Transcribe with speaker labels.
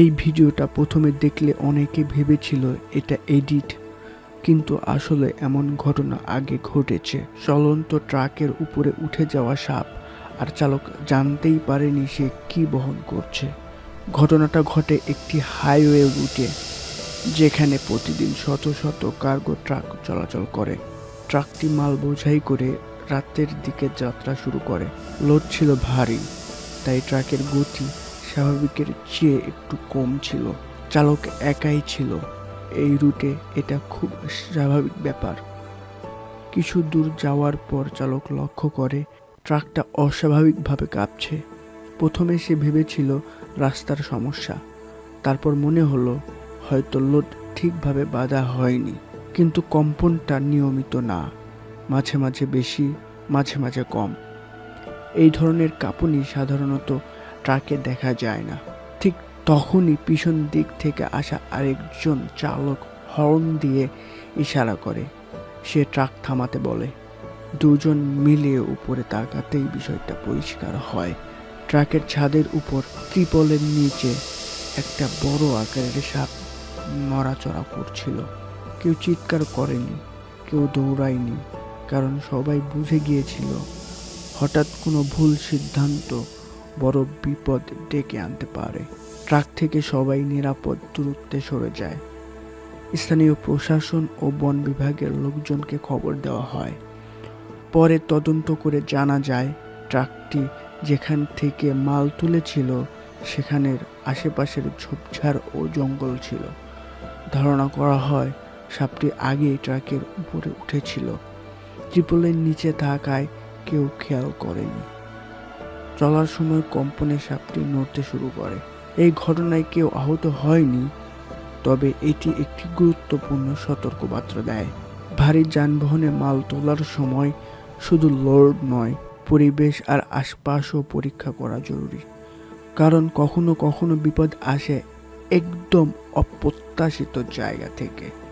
Speaker 1: এই ভিডিওটা প্রথমে দেখলে অনেকে ভেবেছিল এটা এডিট, কিন্তু আসলে এমন ঘটনা আগে ঘটেছে। চলন্ত ট্রাকের উপরে উঠে যাওয়া সাপ আর চালক জানতেই পারেনি সে কি বহন করছে। ঘটনাটা ঘটে একটি হাইওয়ে রুটে, যেখানে প্রতিদিন শত শত কার্গো ট্রাক চলাচল করে। ট্রাকটি মাল বোঝাই করে রাতের দিকে যাত্রা শুরু করে। লোড ছিল ভারী, তাই ট্রাকের গতি স্বাভাবিকের চেয়ে একটু কম ছিল। চালক একাই ছিল। এই রুটে এটা খুব স্বাভাবিক ব্যাপার। কিছু দূর যাওয়ার পর চালক লক্ষ্য করে, ট্রাকটা অস্বাভাবিকভাবে কাঁপছে। প্রথমে সে ভেবেছিল রাস্তার সমস্যা। তারপর মনে হলো, হয়তো লোড ঠিকভাবে বাঁধা হয়নি। কিন্তু কম্পনটা নিয়মিত না। মাঝে মাঝে বেশি, মাঝে মাঝে কম। এই ধরনের কাঁপুনি সাধারণত ট্রাকে দেখা যায় না। ঠিক তখনই পিছন দিক থেকে আসা আরেকজন চালক হর্ন দিয়ে ইশারা করে। সে ট্রাক থামাতে বলে। দুজন মিলিয়ে উপরে তাকাতেই বিষয়টা পরিষ্কার হয়। ট্রাকের ছাদের উপর ত্রিপলের নিচে একটা বড় আকারের সাপ নড়াচড়া করছিল। কেউ চিৎকার করেনি, কেউ দৌড়ায়নি, কারণ সবাই বুঝে গিয়েছিল, হঠাৎ কোনো ভুল সিদ্ধান্ত বড় বিপদ ডেকে আনতে পারে। ট্রাক থেকে সবাই নিরাপদ দূরত্বে সরে যায়। স্থানীয় প্রশাসন ও বন বিভাগের লোকজনকে খবর দেওয়া হয়। পরে তদন্ত করে জানা যায়, ট্রাকটি যেখান থেকে মাল তুলেছিল, সেখানের আশেপাশের ঝোপঝাড় ও জঙ্গল ছিল। ধারণা করা হয়, সাপটি আগেই ট্রাকের উপরে উঠেছিল। ত্রিপলের নিচে থাকায় কেউ খেয়াল করেনি। চলার সময় কম্পনে সাপটি নড়তে শুরু করে। এই ঘটনায় কেউ আহত হয়নি, তবে এটি একটি গুরুত্বপূর্ণ সতর্কবার্তা দেয়। ভারী যানবাহনে মাল তোলার সময় শুধু লোড নয়, পরিবেশ আর আশপাশও পরীক্ষা করা জরুরি। কারণ কখনো কখনো বিপদ আসে একদম অপ্রত্যাশিত জায়গা থেকে।